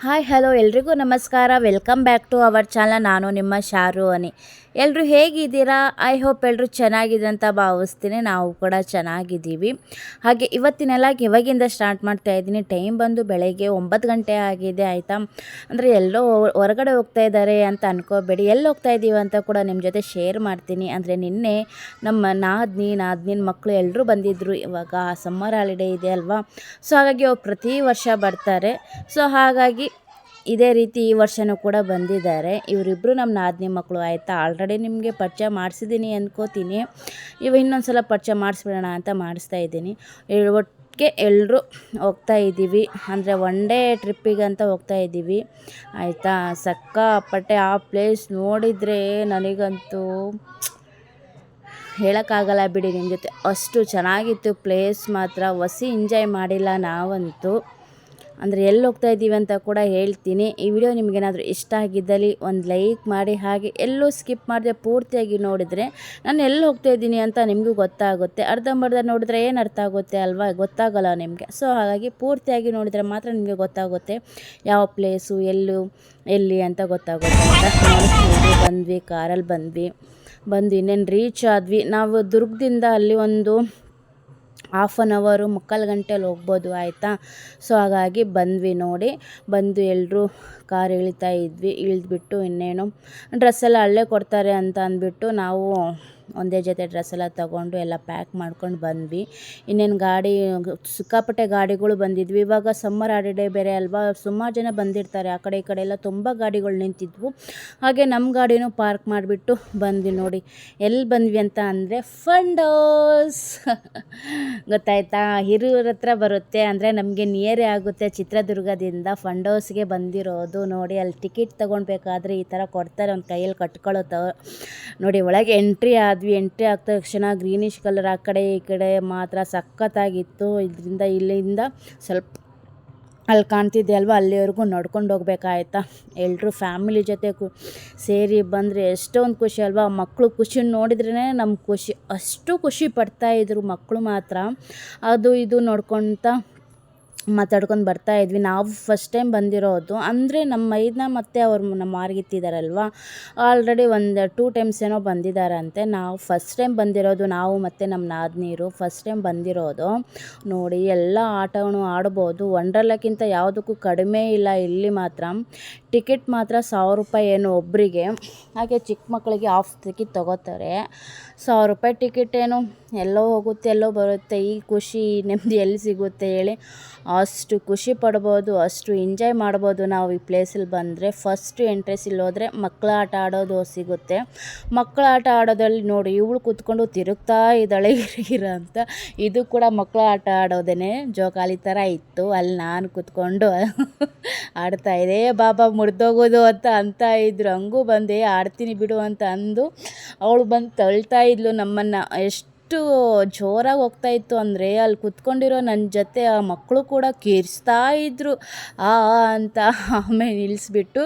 Hi hello ಎಲ್ರಿಗೂ ನಮಸ್ಕಾರ. Welcome back to our channel ನಾನು ನಿಮ್ಮ ಶಾರು ಅನಿ ಎಲ್ಲರೂ ಹೇಗಿದ್ದೀರಾ? ಐ ಹೋಪ್ ಎಲ್ಲರೂ ಚೆನ್ನಾಗಿದೆ ಅಂತ ಭಾವಿಸ್ತೀನಿ. ನಾವು ಕೂಡ ಚೆನ್ನಾಗಿದ್ದೀವಿ. ಹಾಗೆ ಇವತ್ತಿನೆಲ್ಲ ಇವಾಗಿಂದ ಸ್ಟಾರ್ಟ್ ಮಾಡ್ತಾ ಇದ್ದೀನಿ. ಟೈಮ್ ಬಂದು ಬೆಳಗ್ಗೆ ಒಂಬತ್ತು ಗಂಟೆ ಆಗಿದೆ, ಆಯಿತಾ? ಅಂದರೆ ಎಲ್ಲೋ ಹೊರಗಡೆ ಹೋಗ್ತಾ ಇದ್ದಾರೆ ಅಂತ ಅನ್ಕೋಬೇಡಿ. ಎಲ್ಲಿ ಹೋಗ್ತಾ ಇದ್ದೀವಿ ಅಂತ ಕೂಡ ನಿಮ್ಮ ಜೊತೆ ಶೇರ್ ಮಾಡ್ತೀನಿ. ಅಂದರೆ ನಿನ್ನೆ ನಮ್ಮ ನಾದ್ನಿ, ನಾದ್ನಿನ ಮಕ್ಕಳು ಎಲ್ಲರೂ ಬಂದಿದ್ದರು ಇವಾಗ ಸಮ್ಮರ್ ಹಾಲಿಡೇ ಇದೆ ಅಲ್ವಾ? ಸೊ ಹಾಗಾಗಿ ಅವ್ರು ಪ್ರತಿ ವರ್ಷ ಬರ್ತಾರೆ. ಸೊ ಹಾಗಾಗಿ ಇದೇ ರೀತಿ ಈ ವರ್ಷವೂ ಕೂಡ ಬಂದಿದ್ದಾರೆ. ಇವರಿಬ್ಬರು ನಮ್ಮ ನಾದಿನಿ ಮಕ್ಕಳು ಆಯಿತಾ? ಆಲ್ರೆಡಿ ನಿಮಗೆ ಪರಿಚಯ ಮಾಡಿಸಿದ್ದೀನಿ ಅಂದ್ಕೋತೀನಿ ಇವು ಇನ್ನೊಂದು ಸಲ ಪರಿಚಯ ಮಾಡಿಸ್ಬಿಡೋಣ ಅಂತ ಮಾಡಿಸ್ತಾ ಇದ್ದೀನಿ. ಒಟ್ಟಿಗೆ ಎಲ್ಲರೂ ಹೋಗ್ತಾ ಇದ್ದೀವಿ. ಅಂದರೆ ಒನ್ ಡೇ ಟ್ರಿಪ್ಪಿಗಂತ ಹೋಗ್ತಾ ಇದ್ದೀವಿ. ಆಯಿತಾ? ಸಕ್ಕಾಪಟ್ಟೆ ಆ ಪ್ಲೇಸ್ ನೋಡಿದರೆ ನನಗಂತೂ ಹೇಳೋಕ್ಕಾಗಲ್ಲ ಬಿಡಿ ನಿಮ್ಮ ಜೊತೆ. ಅಷ್ಟು ಚೆನ್ನಾಗಿತ್ತು ಪ್ಲೇಸ್ ಮಾತ್ರ. ಹೊಸಿ ಎಂಜಾಯ್ ಮಾಡಿಲ್ಲ ನಾವಂತೂ. ಅಂದರೆ ಎಲ್ಲಿ ಹೋಗ್ತಾ ಇದ್ದೀವಿ ಅಂತ ಕೂಡ ಹೇಳ್ತೀನಿ. ಈ ವಿಡಿಯೋ ನಿಮಗೇನಾದರೂ ಇಷ್ಟ ಆಗಿದ್ದಲ್ಲಿ ಒಂದು ಲೈಕ್ ಮಾಡಿ, ಹಾಗೆ ಎಲ್ಲೂ ಸ್ಕಿಪ್ ಮಾಡದೆ ಪೂರ್ತಿಯಾಗಿ ನೋಡಿದರೆ ನಾನು ಎಲ್ಲಿ ಹೋಗ್ತಾ ಇದ್ದೀನಿ ಅಂತ ನಿಮಗೂ ಗೊತ್ತಾಗುತ್ತೆ. ಅರ್ಧಂಬರ್ಧ ನೋಡಿದ್ರೆ ಏನು ಅರ್ಥ ಆಗುತ್ತೆ ಅಲ್ವಾ? ಗೊತ್ತಾಗಲ್ಲ ನಿಮಗೆ. ಸೊ ಹಾಗಾಗಿ ಪೂರ್ತಿಯಾಗಿ ನೋಡಿದರೆ ಮಾತ್ರ ನಿಮಗೆ ಗೊತ್ತಾಗುತ್ತೆ ಯಾವ ಪ್ಲೇಸು ಎಲ್ಲೂ, ಎಲ್ಲಿ ಅಂತ ಗೊತ್ತಾಗುತ್ತೆ ಬಂದ್ವಿ, ಕಾರಲ್ಲಿ ಬಂದ್ವಿ. ಬಂದು ಇನ್ನೇನು ರೀಚ್ ಆದ್ವಿ. ನಾವು ದುರ್ಗದಿಂದ ಅಲ್ಲಿ ಒಂದು ಹಾಫ್ ಆನ್ ಅವರು ಮುಕ್ಕಾಲು ಗಂಟೆಯಲ್ಲಿ ಹೋಗ್ಬೋದು, ಆಯಿತಾ? ಸೊ ಹಾಗಾಗಿ ಬಂದ್ವಿ ನೋಡಿ. ಬಂದು ಎಲ್ಲರೂ ಕಾರ್ ಇಳಿತಾ ಇದ್ವಿ. ಇಳಿದ್ಬಿಟ್ಟು ಇನ್ನೇನು ಡ್ರೆಸ್ಸೆಲ್ಲ ಅಲ್ಲೇ ಕೊಡ್ತಾರೆ ಅಂತ ಅಂದ್ಬಿಟ್ಟು ನಾವು ಒಂದೇ ಜೊತೆ ಡ್ರೆಸ್ ಎಲ್ಲ ತೊಗೊಂಡು ಎಲ್ಲ ಪ್ಯಾಕ್ ಮಾಡ್ಕೊಂಡು ಬಂದ್ವಿ. ಇನ್ನೇನು ಗಾಡಿ, ಸಿಕ್ಕಾಪಟ್ಟೆ ಗಾಡಿಗಳು ಬಂದಿದ್ವಿ. ಇವಾಗ ಸಮ್ಮರ್ ಹಾಲಿಡೇ ಬೇರೆ ಅಲ್ವಾ? ಸುಮಾರು ಜನ ಬಂದಿರ್ತಾರೆ. ಆ ಕಡೆ ಈ ಕಡೆ ಎಲ್ಲ ತುಂಬ ಗಾಡಿಗಳು ನಿಂತಿದ್ವು. ಹಾಗೆ ನಮ್ಮ ಗಾಡಿನೂ ಪಾರ್ಕ್ ಮಾಡಿಬಿಟ್ಟು ಬಂದ್ವಿ ನೋಡಿ. ಎಲ್ಲಿ ಬಂದ್ವಿ ಅಂತ ಅಂದರೆ ಫಂಡೋಸ್ ಗೊತ್ತಾಯ್ತಾ? ಹಿರಿಯರ ಹತ್ರ ಬರುತ್ತೆ. ಅಂದರೆ ನಮಗೆ ನಿಯರೇ ಆಗುತ್ತೆ ಚಿತ್ರದುರ್ಗದಿಂದ ಫಂಡೋಸ್ಗೆ ಬಂದಿರೋದು. ನೋಡಿ, ಅಲ್ಲಿ ಟಿಕೆಟ್ ತೊಗೊಳ್ಬೇಕಾದ್ರೆ ಈ ಥರ ಕೊಡ್ತಾರೆ. ಒಂದು ಕೈಯಲ್ಲಿ ಕಟ್ಕೊಳ್ಳೋ ನೋಡಿ, ಒಳಗೆ ಎಂಟ್ರಿ ಆದ ಆದ್ವಿ ಎಂಟ್ರಿ ಆಗ್ತ ತಕ್ಷಣ ಗ್ರೀನಿಶ್ ಕಲರ್ ಆ ಕಡೆ ಈ ಕಡೆ ಮಾತ್ರ ಸಖತ್ತಾಗಿತ್ತು. ಇದರಿಂದ ಇಲ್ಲಿಂದ ಸ್ವಲ್ಪ ಅಲ್ಲಿ ಕಾಣ್ತಿದ್ದೆ ಅಲ್ವಾ? ಅಲ್ಲಿವರೆಗೂ ನಡ್ಕೊಂಡು ಹೋಗ್ಬೇಕಾಯ್ತಾ? ಎಲ್ಲರೂ ಫ್ಯಾಮಿಲಿ ಜೊತೆ ಕು ಸೇರಿ ಬಂದರೆ ಎಷ್ಟೊಂದು ಖುಷಿ ಅಲ್ವಾ? ಮಕ್ಕಳು ಖುಷಿ ನೋಡಿದ್ರೇ ನಮ್ಮ ಖುಷಿ, ಅಷ್ಟು ಖುಷಿ ಪಡ್ತಾಯಿದ್ರು ಮಕ್ಕಳು ಮಾತ್ರ. ಅದು ಇದು ನೋಡ್ಕೊತ ಮಾತಾಡ್ಕೊಂಡು ಬರ್ತಾ ಇದ್ವಿ. ನಾವು ಫಸ್ಟ್ ಟೈಮ್ ಬಂದಿರೋದು. ಅಂದರೆ ನಮ್ಮ ಮೈದನ ಮತ್ತು ಅವ್ರು ನಮ್ಮ ಮಾರ್ಗಿತ್ತಿದ್ದಾರಲ್ವ ಆಲ್ರೆಡಿ ಒಂದು ಟೂ ಟೈಮ್ಸ್ ಏನೋ ಬಂದಿದ್ದಾರಂತೆ ನಾವು ಫಸ್ಟ್ ಟೈಮ್ ಬಂದಿರೋದು, ನಾವು ಮತ್ತು ನಮ್ಮ ನಾದಿನೀರು ಫಸ್ಟ್ ಟೈಮ್ ಬಂದಿರೋದು. ನೋಡಿ, ಎಲ್ಲ ಆಟವನ್ನು ಆಡ್ಬೋದು. ವಂಡರ್ಲಕ್ಕಿಂತ ಯಾವುದಕ್ಕೂ ಕಡಿಮೆ ಇಲ್ಲ ಇಲ್ಲಿ ಮಾತ್ರ. ಟಿಕೆಟ್ ಮಾತ್ರ ಸಾವಿರ ರೂಪಾಯಿ ಏನು ಒಬ್ಬರಿಗೆ ಹಾಗೆ ಚಿಕ್ಕ ಮಕ್ಕಳಿಗೆ ಆಫ್ ಟಿಕೆಟ್ ತೊಗೋತಾರೆ. ಸಾವಿರ ರೂಪಾಯಿ ಟಿಕೆಟ್ ಏನು ಎಲ್ಲೋ ಹೋಗುತ್ತೆ, ಎಲ್ಲೋ ಬರುತ್ತೆ. ಈ ಖುಷಿ, ನೆಮ್ಮದಿ ಎಲ್ಲಿ ಸಿಗುತ್ತೆ ಹೇಳಿ. ಅಷ್ಟು ಖುಷಿ ಪಡ್ಬೋದು, ಅಷ್ಟು ಎಂಜಾಯ್ ಮಾಡ್ಬೋದು ನಾವು ಈ ಪ್ಲೇಸಲ್ಲಿ ಬಂದರೆ. ಫಸ್ಟು ಎಂಟ್ರೆಸ್ ಇಲ್ಲಿ ಹೋದರೆ ಮಕ್ಕಳ ಆಟ ಆಡೋದು ಸಿಗುತ್ತೆ. ಮಕ್ಕಳ ಆಟ ಆಡೋದ್ರಲ್ಲಿ ನೋಡಿ ಇವಳು ಕೂತ್ಕೊಂಡು ತಿರುಗ್ತಾ ಇದ್ದಾಳೆ ಗಿರ ಅಂತ. ಇದು ಕೂಡ ಮಕ್ಕಳ ಆಟ ಆಡೋದೇ ಜೋಕಾಲಿ ಥರ ಇತ್ತು. ಅಲ್ಲಿ ನಾನು ಕೂತ್ಕೊಂಡು ಆಡ್ತಾಯಿದ್ದೆ ಬಾಬಾ ಮುರಿದೋಗೋದು ಅಂತ ಅಂತ ಇದ್ರು. ಹಂಗೂ ಬಂದೆ. ಆಡ್ತೀನಿ ಬಿಡು ಅಂತ ಅಂದು ಅವಳು ಬಂದು ತಳ್ತಾ ಇದ್ಲು ನಮ್ಮನ್ನು. ಎಷ್ಟು ಜೋರಾಗಿ ಹೋಗ್ತಾ ಇತ್ತು ಅಂದರೆ ಅಲ್ಲಿ ಕುತ್ಕೊಂಡಿರೋ ನನ್ನ ಜೊತೆ ಆ ಮಕ್ಕಳು ಕೂಡ ಕಿರ್ಚ್ತಾ ಇದ್ದರು ಆ ಅಂತ ಆಮೇಲೆ ನಿಲ್ಲಿಸ್ಬಿಟ್ಟು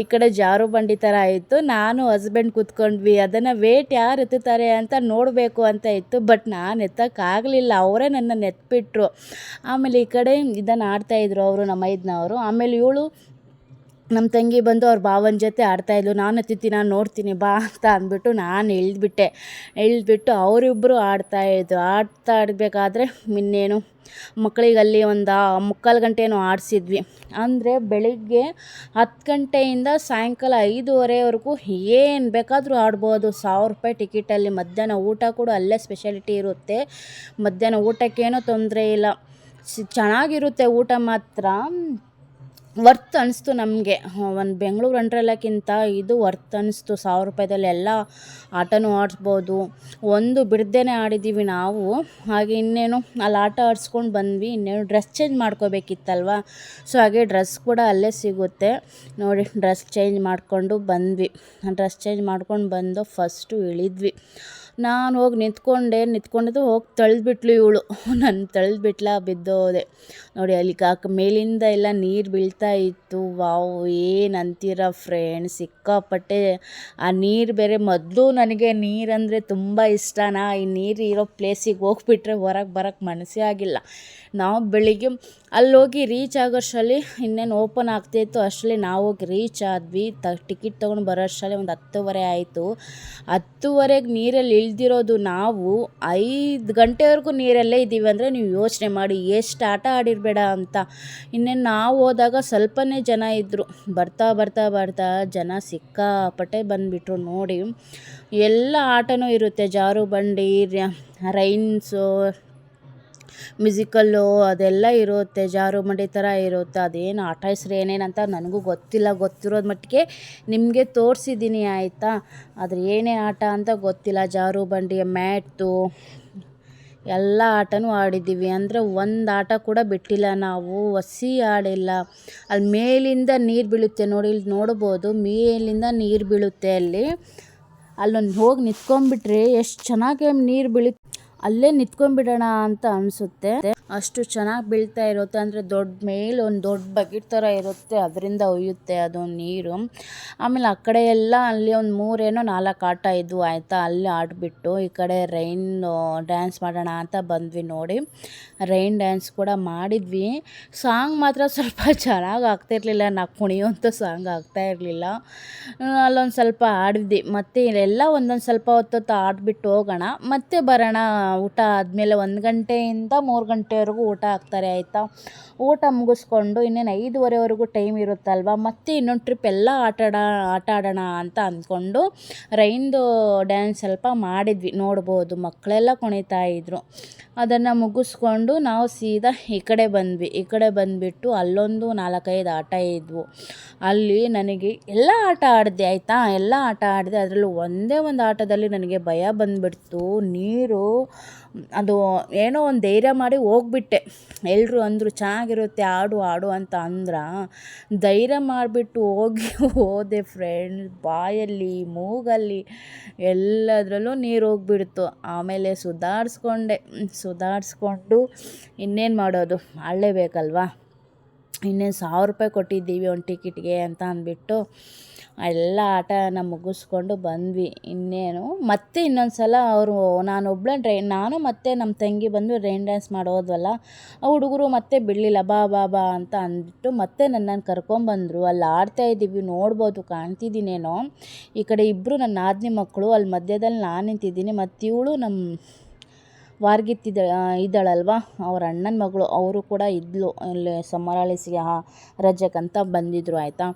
ಈ ಕಡೆ ಜಾರು ಬಂಡಿ ಥರ ಆಯಿತು. ನಾನು ಹಸ್ಬೆಂಡ್ ಕುತ್ಕೊಂಡ್ವಿ. ಅದನ್ನು ವೇಟ್ ಯಾರು ಎತ್ತುತ್ತಾರೆ ಅಂತ ನೋಡಬೇಕು ಅಂತ ಇತ್ತು. ಬಟ್ ನಾನು ಎತ್ತಕ್ಕಾಗಲಿಲ್ಲ. ಅವರೇ ನನ್ನನ್ನು ಎತ್ಬಿಟ್ರು ಆಮೇಲೆ ಈ ಕಡೆ ಇದನ್ನು ಆಡ್ತಾಯಿದ್ರು ಅವರು ನಮ್ಮ ಐದನವರು. ಆಮೇಲೆ ಇವಳು ನಮ್ಮ ತಂಗಿ ಬಂದು ಅವ್ರ ಭಾವನ ಜೊತೆ ಆಡ್ತಾಯಿದ್ಲು ನಾನು ಅತಿಥಿ, ನಾನು ನೋಡ್ತೀನಿ, ಬಾ ಅಂತ ಅಂದ್ಬಿಟ್ಟು ನಾನು ಇಳಿದ್ಬಿಟ್ಟೆ ಇಳಿದ್ಬಿಟ್ಟು ಅವರಿಬ್ಬರು ಆಡ್ತಾಯಿದ್ರು ಆಡ್ತಾ ಆಡಬೇಕಾದ್ರೆ ಇನ್ನೇನು ಮಕ್ಕಳಿಗೆ ಅಲ್ಲಿ ಒಂದು ಮುಕ್ಕಾಲು ಗಂಟೆನೂ ಆಡಿಸಿದ್ವಿ. ಅಂದರೆ ಬೆಳಿಗ್ಗೆ ಹತ್ತು ಗಂಟೆಯಿಂದ ಸಾಯಂಕಾಲ ಐದುವರೆವರೆಗೂ ಏನು ಬೇಕಾದರೂ ಆಡ್ಬೋದು. ಸಾವಿರ ರೂಪಾಯಿ ಟಿಕೆಟಲ್ಲಿ ಮಧ್ಯಾಹ್ನ ಊಟ ಕೂಡ ಅಲ್ಲೇ ಸ್ಪೆಷಾಲಿಟಿ ಇರುತ್ತೆ. ಮಧ್ಯಾಹ್ನ ಊಟಕ್ಕೇನೂ ತೊಂದರೆ ಇಲ್ಲ. ಚೆನ್ನಾಗಿರುತ್ತೆ ಊಟ ಮಾತ್ರ. ವರ್ತ್ ಅನ್ನಿಸ್ತು ನಮಗೆ. ಒಂದು ಬೆಂಗಳೂರು ಅಂಡ್ರೆಲ್ಲಕ್ಕಿಂತ ಇದು ವರ್ತ್ ಅನ್ನಿಸ್ತು ಸಾವಿರ ರೂಪಾಯಿದಲ್ಲಿ ಎಲ್ಲ ಆಟನೂ ಆಡಿಸ್ಬೋದು. ಒಂದು ಬಿಡ್ದೇ ಆಡಿದ್ದೀವಿ ನಾವು. ಹಾಗೆ ಇನ್ನೇನು, ಅಲ್ಲಿ ಆಟ ಆಡಿಸ್ಕೊಂಡು ಬಂದ್ವಿ. ಇನ್ನೇನು ಡ್ರೆಸ್ ಚೇಂಜ್ ಮಾಡ್ಕೋಬೇಕಿತ್ತಲ್ವ? ಸೊ ಹಾಗೆ ಡ್ರೆಸ್ ಕೂಡ ಅಲ್ಲೇ ಸಿಗುತ್ತೆ. ನೋಡಿ ಡ್ರೆಸ್ ಚೇಂಜ್ ಮಾಡಿಕೊಂಡು ಬಂದ್ವಿ. ಡ್ರೆಸ್ ಚೇಂಜ್ ಮಾಡ್ಕೊಂಡು ಬಂದು ಫಸ್ಟು ಇಳಿದ್ವಿ. ನಾನು ಹೋಗಿ ನಿಂತ್ಕೊಂಡೆ. ನಿಂತ್ಕೊಂಡಿದ್ದು ಹೋಗಿ ತಳ್ದುಬಿಟ್ಲು ಇವಳು. ನಾನು ತಳ್ಳಿಬಿಟ್ಲ ಬಿದ್ದೋದೆ. ನೋಡಿ, ಅಲ್ಲಿ ಕಾಕ ಮೇಲಿಂದ ಎಲ್ಲ ನೀರು ಬೀಳ್ತಾ ಇತ್ತು, ವಾವ್ ಏನು ಅಂತೀರ ಫ್ರೆಂಡ್ಸ್ ಸಿಕ್ಕಾಪಟ್ಟೆ, ಆ ನೀರು ಬೇರೆ ಮೊದಲು ನನಗೆ ನೀರಂದರೆ ತುಂಬ ಇಷ್ಟನಾ? ಈ ನೀರು ಇರೋ ಪ್ಲೇಸಿಗೆ ಹೋಗ್ಬಿಟ್ರೆ ಹೊರಗೆ ಬರೋಕ್ಕೆ ಮನಸ್ಸೇ ಆಗಿಲ್ಲ. ನಾವು ಬೆಳಿಗ್ಗೆ ಹೋಗಿ ರೀಚ್ ಆಗೋಷ್ಟರಲ್ಲಿ ಇನ್ನೇನು ಓಪನ್ ಆಗ್ತಾಯಿತ್ತು ಅಷ್ಟರಲ್ಲಿ ನಾವು ಹೋಗಿ ರೀಚ್ ಆದ್ವಿ. ತ ಟಿಕೆಟ್ ತೊಗೊಂಡು ಬರೋ ಅಷ್ಟರಲ್ಲಿ ಒಂದು ಹತ್ತುವರೆ ಆಯಿತು. ಹತ್ತುವರೆಗೆ ನೀರಲ್ಲಿ ಇಳ್ದಿರೋದು ನಾವು, ಐದು ಗಂಟೆವರೆಗೂ ನೀರಲ್ಲೇ ಇದ್ದೀವಿ ಅಂದರೆ ನೀವು ಯೋಚನೆ ಮಾಡಿ, ಎಷ್ಟು ಆಟ ಆಡಿರಬೇಡ ಅಂತ. ಇನ್ನೇನು ನಾವು ಹೋದಾಗ ಸ್ವಲ್ಪನೇ ಜನ ಇದ್ದರು. ಬರ್ತಾ ಬರ್ತಾ ಬರ್ತಾ ಜನ ಸಿಕ್ಕಾಪಟ್ಟೆ ಬಂದುಬಿಟ್ರು ನೋಡಿ. ಎಲ್ಲ ಆಟನೂ ಇರುತ್ತೆ. ಜಾರು ಬಂಡಿ ರೈನ್ಸು, ಮ್ಯೂಸಿಕಲ್ಲು ಅದೆಲ್ಲ ಇರುತ್ತೆ. ಜಾರು ಮಂಡಿ ಥರ ಇರುತ್ತೆ. ಅದೇನು ಆಟ ಹೆಸ್ರು ಏನೇನಂತ ನನಗೂ ಗೊತ್ತಿಲ್ಲ. ಗೊತ್ತಿರೋದು ಮಟ್ಟಿಗೆ ನಿಮಗೆ ತೋರಿಸಿದ್ದೀನಿ, ಆಯಿತಾ? ಆದರೆ ಏನೇ ಆಟ ಅಂತ ಗೊತ್ತಿಲ್ಲ. ಜಾರು ಬಂಡಿಯ ಮ್ಯಾಟು ಎಲ್ಲ ಆಟನೂ ಆಡಿದ್ದೀವಿ. ಅಂದರೆ ಒಂದು ಆಟ ಕೂಡ ಬಿಟ್ಟಿಲ್ಲ ನಾವು. ಹಸಿ ಆಡಿಲ್ಲ. ಅಲ್ಲಿ ಮೇಲಿಂದ ನೀರು ಬೀಳುತ್ತೆ ನೋಡಿ ಇಲ್ಲಿ ನೋಡ್ಬೋದು. ಮೇಲಿಂದ ನೀರು ಬೀಳುತ್ತೆ ಅಲ್ಲಿ. ಅಲ್ಲೊಂದು ಹೋಗಿ ನಿಂತ್ಕೊಂಡ್ಬಿಟ್ರೆ ಎಷ್ಟು ಚೆನ್ನಾಗಿ ನೀರು ಬೀಳುತ್ತೆ. ಅಲ್ಲೇ ನಿಂತ್ಕೊಂಡ್ಬಿಡೋಣ ಅಂತ ಅನಿಸುತ್ತೆ. ಅಷ್ಟು ಚೆನ್ನಾಗಿ ಬೀಳ್ತಾ ಇರುತ್ತೆ. ಅಂದರೆ ದೊಡ್ಡ ಮೇಲೆ ಒಂದು ದೊಡ್ಡ ಬಕೆಟ್ ಥರ ಇರುತ್ತೆ. ಅದರಿಂದ ಒಯ್ಯುತ್ತೆ ಅದು ನೀರು. ಆಮೇಲೆ ಆ ಕಡೆ ಎಲ್ಲ ಅಲ್ಲಿ ಒಂದು ಮೂರೇನೋ ನಾಲ್ಕು ಆಟ ಇದ್ವು ಆಯಿತಾ. ಅಲ್ಲಿ ಆಡಿಬಿಟ್ಟು ಈ ಕಡೆ ರೈನ್ ಡ್ಯಾನ್ಸ್ ಮಾಡೋಣ ಅಂತ ಬಂದ್ವಿ ನೋಡಿ. ರೈನ್ ಡ್ಯಾನ್ಸ್ ಕೂಡ ಮಾಡಿದ್ವಿ. ಸಾಂಗ್ ಮಾತ್ರ ಸ್ವಲ್ಪ ಚೆನ್ನಾಗಿ ಆಗ್ತಾಯಿರಲಿಲ್ಲ ನಾವು ಕುಣಿಯುವಂಥ ಸಾಂಗ್ ಆಗ್ತಾ ಇರಲಿಲ್ಲ. ಅಲ್ಲೊಂದು ಸ್ವಲ್ಪ ಆಡಿದ್ವಿ. ಮತ್ತು ಇಲ್ಲೆಲ್ಲ ಒಂದೊಂದು ಸ್ವಲ್ಪ ಹೊತ್ತೊತ್ತು ಆಡಿಬಿಟ್ಟು ಹೋಗೋಣ. ಮತ್ತೆ ಬರೋಣ. ಊಟ ಆದಮೇಲೆ ಒಂದು ಗಂಟೆಯಿಂದ ಮೂರು ಗಂಟೆವರೆಗೂ ಊಟ ಹಾಕ್ತಾರೆ, ಆಯಿತಾ? ಊಟ ಮುಗಿಸ್ಕೊಂಡು ಇನ್ನೇನು ಐದುವರೆವರೆಗೂ ಟೈಮ್ ಇರುತ್ತಲ್ವ? ಮತ್ತೆ ಇನ್ನೊಂದು ಟ್ರಿಪ್ ಎಲ್ಲ ಆಟಾಡ ಆಟ ಆಡೋಣ ಅಂತ ಅಂದ್ಕೊಂಡು ರೈನ್ದು ಡ್ಯಾನ್ಸ್ ಸ್ವಲ್ಪ ಮಾಡಿದ್ವಿ. ನೋಡ್ಬೋದು, ಮಕ್ಕಳೆಲ್ಲ ಕುಣಿತಾ ಇದ್ರು. ಅದನ್ನು ಮುಗಿಸ್ಕೊಂಡು ನಾವು ಸೀದಾ ಈ ಕಡೆ ಬಂದ್ವಿ. ಈ ಕಡೆ ಬಂದುಬಿಟ್ಟು ಅಲ್ಲೊಂದು ನಾಲ್ಕೈದು ಆಟ ಇದ್ವು. ಅಲ್ಲಿ ನನಗೆ ಎಲ್ಲ ಆಟ ಆಡಿದೆ, ಆಯಿತಾ? ಎಲ್ಲ ಆಟ ಆಡಿದೆ, ಅದರಲ್ಲೂ ಒಂದೇ ಒಂದು ಆಟದಲ್ಲಿ ನನಗೆ ಭಯ ಬಂದುಬಿಡ್ತು. ನೀರು, ಅದು ಏನೋ ಒಂದು ಧೈರ್ಯ ಮಾಡಿ ಹೋಗ್ಬಿಟ್ಟೆ. ಎಲ್ಲರೂ ಅಂದರು, ಚೆನ್ನಾಗಿರುತ್ತೆ, ಆಡು ಆಡು ಅಂತ ಅಂದ್ರೆ, ಧೈರ್ಯ ಮಾಡಿಬಿಟ್ಟು ಹೋಗಿ ಹೋದೆ ಫ್ರೆಂಡ್ಸ್ ಬಾಯಲ್ಲಿ, ಮೂಗಲ್ಲಿ, ಎಲ್ಲದರಲ್ಲೂ ನೀರು ಹೋಗ್ಬಿಡ್ತು. ಆಮೇಲೆ ಸುಧಾರಿಸ್ಕೊಂಡೆ. ಸುಧಾರಿಸ್ಕೊಂಡು ಇನ್ನೇನು ಮಾಡೋದು? ಆಡಲೇಬೇಕಲ್ವಾ ಇನ್ನೇನು ಸಾವಿರ ರೂಪಾಯಿ ಕೊಟ್ಟಿದ್ದೀವಿ ಒಂದು ಟಿಕೆಟ್ಗೆ ಅಂತ ಅಂದ್ಬಿಟ್ಟು ಎಲ್ಲ ಆಟನ ಮುಗಿಸ್ಕೊಂಡು ಬಂದ್ವಿ. ಇನ್ನೇನು, ಮತ್ತೆ ಇನ್ನೊಂದು ಸಲ ಅವರು ನಾನೊಬ್ಬಳೆ ಡ್ರೈ ನಾನು ಮತ್ತೆ ನಮ್ಮ ತಂಗಿ ಬಂದು ರೈನ್ ಡ್ಯಾನ್ಸ್ ಮಾಡೋದ್ವಲ್ಲ, ಆ ಹುಡುಗರು ಮತ್ತೆ ಬಿಡಲಿಲ್ಲ, ಬಾ ಬಾ ಬಾ ಅಂತ ಅಂದ್ಬಿಟ್ಟು ಮತ್ತೆ ನನ್ನನ್ನು ಕರ್ಕೊಂಬಂದರು. ಅಲ್ಲಿ ಆಡ್ತಾ ಇದ್ದೀವಿ, ನೋಡ್ಬೋದು, ಕಾಣ್ತಿದ್ದೀನೇನೋ. ಈ ಕಡೆ ಇಬ್ಬರು ನನ್ನ ನಾದಿನಿ ಮಕ್ಕಳು, ಅಲ್ಲಿ ಮಧ್ಯದಲ್ಲಿ ನಾನು ನಿಂತಿದ್ದೀನಿ ಮತ್ತು ಇವಳು ನಮ್ಮ ವಾರ್ಗಿತ್ತಿದ್ದ ಇದ್ದಾಳಲ್ವಾ? ಅವ್ರ ಅಣ್ಣನ ಮಗಳು, ಅವರು ಕೂಡ ಇದ್ಲು. ಇಲ್ಲಿ ಸಮರಾಳಿಸಿಗೆ ರಜಕ್ಕಂತ ಬಂದಿದ್ದರು ಆಯಿತಾ?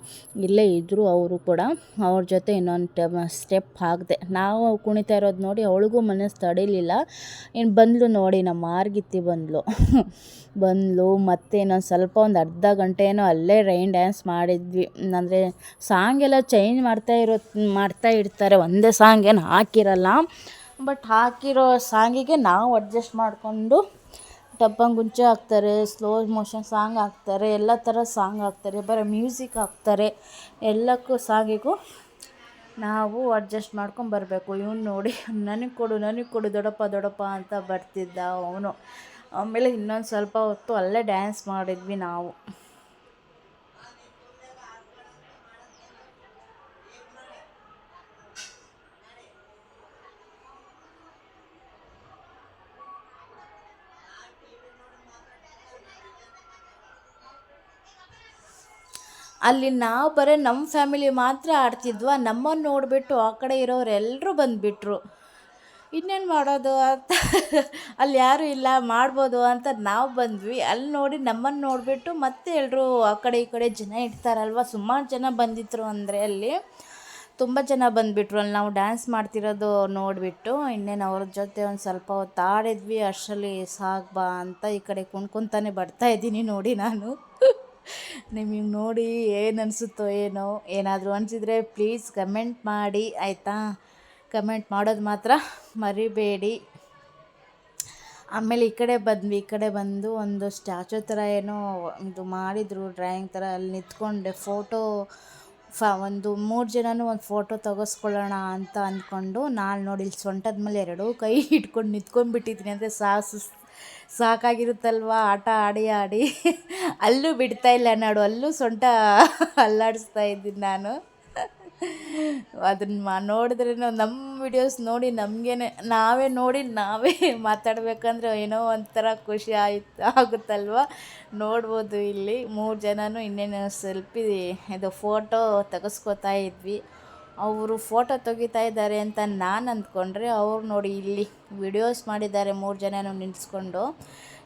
ಇಲ್ಲೇ ಇದ್ದರು ಅವರು ಕೂಡ. ಅವ್ರ ಜೊತೆ ಇನ್ನೊಂದು ಸ್ಟೆಪ್ ಹಾಕಿದೆ ನಾವು ಕುಣಿತಾ ಇರೋದು ನೋಡಿ ಅವಳಿಗೂ ಮನಸ್ಸು ತಡೀಲಿಲ್ಲ. ಇನ್ನು ಬಂದಳು ನೋಡಿ, ನಮ್ಮ ಮಾರ್ಗಿತ್ತಿ ಬಂದಳು ಬಂದಳು ಮತ್ತೆ ಇನ್ನೊಂದು ಸ್ವಲ್ಪ ಒಂದು ಅರ್ಧ ಗಂಟೆ ಏನೋ ಅಲ್ಲೇ ರೈನ್ ಡ್ಯಾನ್ಸ್ ಮಾಡಿದ್ವಿ. ಅಂದರೆ ಸಾಂಗ್ ಎಲ್ಲ ಚೇಂಜ್ ಮಾಡ್ತಾ ಇರೋ ಮಾಡ್ತಾ ಇರ್ತಾರೆ ಒಂದೇ ಸಾಂಗ್ ಏನು ಹಾಕಿರಲ್ಲ. ಬಟ್ ಹಾಕಿರೋ ಸಾಂಗಿಗೆ ನಾವು ಅಡ್ಜಸ್ಟ್ ಮಾಡಿಕೊಂಡು ಗುಂಚೆ ಹಾಕ್ತಾರೆ ಸ್ಲೋ ಮೋಷನ್ ಸಾಂಗ್ ಹಾಕ್ತಾರೆ, ಎಲ್ಲ ಥರ ಸಾಂಗ್ ಹಾಕ್ತಾರೆ, ಬರೀ ಮ್ಯೂಸಿಕ್ ಹಾಕ್ತಾರೆ. ಎಲ್ಲಕ್ಕೂ ಸಾಂಗಿಗೂ ನಾವು ಅಡ್ಜಸ್ಟ್ ಮಾಡ್ಕೊಂಡು ಬರಬೇಕು. ಇವನು ನೋಡಿ, ನನಗೆ ಕೊಡು ನನಗೆ ಕೊಡು, ದೊಡಪ್ಪ ದೊಡಪ್ಪ ಅಂತ ಬರ್ತಿದ್ದ ಅವನು. ಆಮೇಲೆ ಇನ್ನೊಂದು ಸ್ವಲ್ಪ ಹೊತ್ತು ಅಲ್ಲೇ ಡ್ಯಾನ್ಸ್ ಮಾಡಿದ್ವಿ ನಾವು. ಅಲ್ಲಿ ನಾವು ಬರೀ ನಮ್ಮ ಫ್ಯಾಮಿಲಿ ಮಾತ್ರ ಆಡ್ತಿದ್ವ. ನಮ್ಮನ್ನು ನೋಡಿಬಿಟ್ಟು ಆ ಕಡೆ ಇರೋರೆಲ್ಲರೂ ಬಂದುಬಿಟ್ರು. ಇನ್ನೇನು ಮಾಡೋದು ಅಂತ. ಅಲ್ಲಿ ಯಾರೂ ಇಲ್ಲ, ಮಾಡ್ಬೋದು ಅಂತ ನಾವು ಬಂದ್ವಿ. ಅಲ್ಲಿ ನೋಡಿ ನಮ್ಮನ್ನು ನೋಡಿಬಿಟ್ಟು ಮತ್ತೆ ಎಲ್ಲರೂ ಆ ಕಡೆ ಈ ಕಡೆ ಜನ ಇಡ್ತಾರಲ್ವ ಸುಮಾರು ಜನ ಬಂದಿದ್ರು ಅಂದರೆ ಅಲ್ಲಿ. ತುಂಬ ಜನ ಬಂದುಬಿಟ್ರು. ಅಲ್ಲಿ ನಾವು ಡ್ಯಾನ್ಸ್ ಮಾಡ್ತಿರೋದು ನೋಡಿಬಿಟ್ಟು ಇನ್ನೇನು ಅವ್ರ ಜೊತೆ ಒಂದು ಸ್ವಲ್ಪ ಹೊತ್ತು ಆಡಿದ್ವಿ ಅಷ್ಟರಲ್ಲಿ ಸಾಕು ಬಾ ಅಂತ ಈ ಕಡೆ ಕುಣ್ಕೊತಾನೆ ಬರ್ತಾ ಇದ್ದೀನಿ ನೋಡಿ ನಾನು. ನಿಮಗೆ ನೋಡಿ ಏನು ಅನಿಸುತ್ತೋ ಏನೋ, ಏನಾದರೂ ಅನಿಸಿದರೆ ಪ್ಲೀಸ್ ಕಮೆಂಟ್ ಮಾಡಿ, ಆಯಿತಾ? ಕಮೆಂಟ್ ಮಾಡೋದು ಮಾತ್ರ ಮರಿಬೇಡಿ. ಆಮೇಲೆ ಈ ಕಡೆ ಬಂದ್ವಿ, ಈ ಕಡೆ ಬಂದು ಒಂದು ಸ್ಟ್ಯಾಚು ಥರ ಏನೋ ಇದು ಮಾಡಿದರು ಡ್ರಾಯಿಂಗ್ ಥರ ಅಲ್ಲಿ ನಿಂತ್ಕೊಂಡೆ ಫೋಟೋ ಫ ಒಂದು ಮೂರು ಜನನೂ ಒಂದು ಫೋಟೋ ತೆಗೆಸ್ಕೊಳ್ಳೋಣ ಅಂತ ಅಂದ್ಕೊಂಡು ನಾನು ನೋಡಿ ಇಲ್ಲಿ ಸೊಂಟದ ಮೇಲೆ ಎರಡೂ ಕೈ ಇಟ್ಕೊಂಡು ನಿಂತ್ಕೊಂಡ್ಬಿಟ್ಟಿದ್ದೀನಿ. ಅಂದರೆ ಸಾಸು ಸಾಕಾಗಿರುತ್ತಲ್ವ? ಆಟ ಆಡಿ ಆಡಿ. ಅಲ್ಲೂ ಬಿಡ್ತಾ ಇಲ್ಲ ನಾಡು, ಅಲ್ಲೂ ಸೊಂಟ ಅಲ್ಲಾಡಿಸ್ತಾ ಇದ್ದೀನಿ ನಾನು. ಅದನ್ನ ನೋಡಿದ್ರೆ ನಮ್ಮ ವಿಡಿಯೋಸ್ ನೋಡಿ ನಮಗೇನೆ, ನಾವೇ ನೋಡಿ ನಾವೇ ಮಾತಾಡಬೇಕಂದ್ರೆ ಏನೋ ಒಂಥರ ಖುಷಿ ಆಯ್ತು ಆಗುತ್ತಲ್ವ? ನೋಡ್ಬೋದು ಇಲ್ಲಿ ಮೂರು ಜನನೂ ಇನ್ನೇನು ಸೆಲ್ಫಿ ಇದು ಫೋಟೋ ತೆಗೆಸ್ಕೊತಾ ಇದ್ವಿ. ಅವರು ಫೋಟೋ ತೆಗಿತಾ ಇದ್ದಾರೆ ಅಂತ ನಾನು ಅಂದ್ಕೊಂಡ್ರೆ ಅವ್ರು ನೋಡಿ ಇಲ್ಲಿ ವಿಡಿಯೋಸ್ ಮಾಡಿದ್ದಾರೆ ಮೂರು ಜನನೂ ನಿಲ್ಲಿಸ್ಕೊಂಡು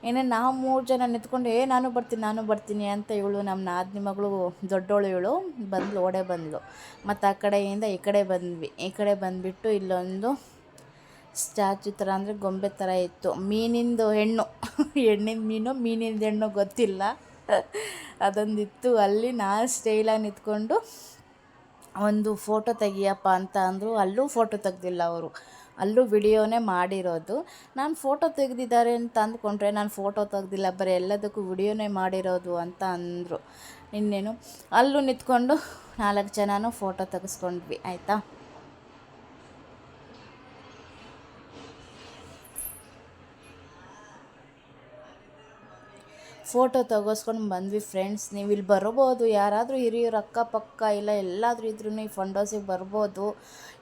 ಏನೇ ನಾವು ಮೂರು ಜನ ನಿಂತ್ಕೊಂಡು, ಏ, ನಾನು ಬರ್ತೀನಿ ನಾನು ಬರ್ತೀನಿ ಅಂತ ಇವಳು ನಮ್ಮ ನಾದಿನಿ ಮಗಳು, ದೊಡ್ಡೋಳು ಇವಳು, ಬಂದ್ಲು, ಓಡೆ ಬಂದಳು ಮತ್ತು ಆ ಕಡೆಯಿಂದ ಈ ಕಡೆ ಬಂದ್ವಿ. ಈ ಕಡೆ ಬಂದುಬಿಟ್ಟು ಇಲ್ಲೊಂದು ಸ್ಟ್ಯಾಚು ಥರ ಅಂದರೆ ಗೊಂಬೆ ಥರ ಇತ್ತು. ಮೀನಿಂದು ಹೆಣ್ಣು. ಹೆಣ್ಣಿನ ಮೀನು, ಮೀನಿಂದ ಹೆಣ್ಣು ಗೊತ್ತಿಲ್ಲ. ಅದೊಂದಿತ್ತು. ಅಲ್ಲಿ ನಾನು ಸ್ಟೈಲಾಗಿ ನಿಂತ್ಕೊಂಡು ಒಂದು ಫೋಟೋ ತೆಗಿಯಪ್ಪ ಅಂತ ಅಂದರು ಅಲ್ಲೂ ಫೋಟೋ ತೆಗ್ದಿಲ್ಲ ಅವರು. ಅಲ್ಲೂ ವಿಡಿಯೋನೇ ಮಾಡಿರೋದು. ನಾನು ಫೋಟೋ ತೆಗೆದಿದ್ದಾರೆ ಅಂತ ಅಂದ್ಕೊಂಡ್ರೆ ನಾನು ಫೋಟೋ ತೆಗ್ದಿಲ್ಲ, ಬರೀ ಎಲ್ಲದಕ್ಕೂ ವಿಡಿಯೋನೇ ಮಾಡಿರೋದು ಅಂತ ಅಂದರು. ಇನ್ನೇನು? ಅಲ್ಲೂ ನಿಂತ್ಕೊಂಡು ನಾಲ್ಕು ಜನನೂ ಫೋಟೋ ತೆಗೆಸ್ಕೊಂಡ್ವಿ, ಆಯಿತಾ? ಫೋಟೋ ತಗೋಸ್ಕೊಂಡು ಬಂದ್ವಿ ಫ್ರೆಂಡ್ಸ್ ನೀವು ಇಲ್ಲಿ ಬರ್ಬೋದು. ಯಾರಾದರೂ ಹಿರಿಯರು, ಅಕ್ಕಪಕ್ಕ ಇಲ್ಲ, ಎಲ್ಲಾದರೂ ಇದ್ರೂ ಈ ಫಂಡೋಸಿಗೆ ಬರ್ಬೋದು.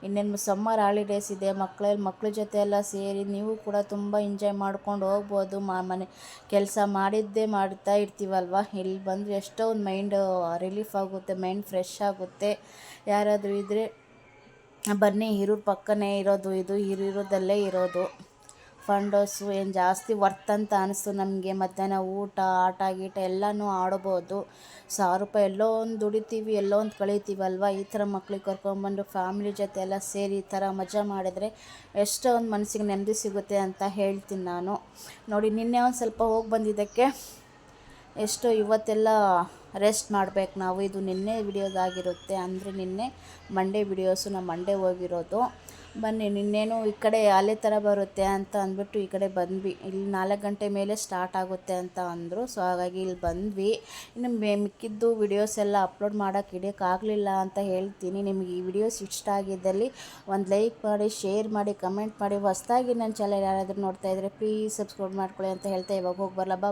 ಇನ್ನೇನು ಸಮ್ಮರ್ ಹಾಲಿಡೇಸ್ ಇದೆ ಮಕ್ಕಳಲ್ಲಿ ಮಕ್ಕಳ ಜೊತೆ ಎಲ್ಲ ಸೇರಿ ನೀವು ಕೂಡ ತುಂಬ ಎಂಜಾಯ್ ಮಾಡ್ಕೊಂಡು ಹೋಗ್ಬೋದು. ಮಾ ಮನೆ ಕೆಲಸ ಮಾಡಿದ್ದೇ ಮಾಡ್ತಾ ಇರ್ತೀವಲ್ವ? ಇಲ್ಲಿ ಬಂದರೆ ಎಷ್ಟೋ ಒಂದು ಮೈಂಡ್ ರಿಲೀಫ್ ಆಗುತ್ತೆ ಮೈಂಡ್ ಫ್ರೆಶ್ ಆಗುತ್ತೆ. ಯಾರಾದರೂ ಇದ್ದರೆ ಬನ್ನಿ ಹಿರಿಯರ ಪಕ್ಕನೇ ಇರೋದು, ಇದು ಹಿರಿಯರದಲ್ಲೇ ಇರೋದು. ಫಂಡೋಸು ಏನು ಜಾಸ್ತಿ ವರ್ತ್ ಅಂತ ಅನಿಸ್ತು ನಮಗೆ. ಮಧ್ಯಾಹ್ನ ಊಟ, ಆಟ, ಗೀಟ ಎಲ್ಲನೂ ಆಡ್ಬೋದು. ಸಾವಿರ ರೂಪಾಯಿ ಎಲ್ಲೋ ಒಂದು ದುಡಿತೀವಿ, ಎಲ್ಲೋ ಒಂದು ಕಳೀತೀವಲ್ವ? ಈ ಥರ ಮಕ್ಳಿಗೆ ಕರ್ಕೊಂಡ್ಬಂದು ಫ್ಯಾಮಿಲಿ ಜೊತೆ ಎಲ್ಲ ಸೇರಿ ಈ ಥರ ಮಜಾ ಮಾಡಿದರೆ ಎಷ್ಟೋ ಒಂದು ಮನಸ್ಸಿಗೆ ನೆಮ್ಮದಿ ಸಿಗುತ್ತೆ ಅಂತ ಹೇಳ್ತೀನಿ ನಾನು. ನೋಡಿ, ನಿನ್ನೆ ಒಂದು ಸ್ವಲ್ಪ ಹೋಗಿ ಬಂದಿದ್ದಕ್ಕೆ ಎಷ್ಟೋ ಇವತ್ತೆಲ್ಲ ರೆಸ್ಟ್ ಮಾಡ್ಬೇಕು ನಾವು. ಇದು ನಿನ್ನೆ ವಿಡಿಯೋದಾಗಿರುತ್ತೆ ಅಂದರೆ ನಿನ್ನೆ ಮಂಡೇ ವಿಡಿಯೋಸು ನಮ್ಮ ಮಂಡೇ ಹೋಗಿರೋದು. ಬನ್ನಿ ನಿನ್ನೇನು ಈ ಕಡೆ ಅಲೆ ಥರ ಬರುತ್ತೆ ಅಂತ ಅಂದ್ಬಿಟ್ಟು ಈ ಕಡೆ ಬಂದ್ವಿ. ಇಲ್ಲಿ ನಾಲ್ಕು ಗಂಟೆ ಮೇಲೆ ಸ್ಟಾರ್ಟ್ ಆಗುತ್ತೆ ಅಂತ ಅಂದರು. ಸೊ ಹಾಗಾಗಿ ಇಲ್ಲಿ ಬಂದ್ವಿ. ಇನ್ನು ಮಿಕ್ಕಿದ್ದು ವಿಡಿಯೋಸ್ ಎಲ್ಲ ಅಪ್ಲೋಡ್ ಮಾಡೋಕ್ಕೆ ಹಿಡಿಯೋಕ್ಕಾಗಲಿಲ್ಲ ಅಂತ ಹೇಳ್ತೀನಿ. ನಿಮಗೆ ಈ ವಿಡಿಯೋಸ್ ಇಷ್ಟ ಆಗಿದ್ದಲ್ಲಿ ಒಂದು ಲೈಕ್ ಮಾಡಿ ಶೇರ್ ಮಾಡಿ ಕಮೆಂಟ್ ಮಾಡಿ. ಹೊಸ್ದಾಗಿ ನನ್ನ ಚಾನಲ್ ಯಾರಾದರೂ ನೋಡ್ತಾ ಇದ್ದರೆ ಪ್ಲೀಸ್ ಸಬ್ಸ್ಕ್ರೈಬ್ ಮಾಡ್ಕೊಳ್ಳಿ ಅಂತ ಹೇಳ್ತಾ ಇವಾಗ ಹೋಗಿ ಬರಲ್ಲ ಬಾ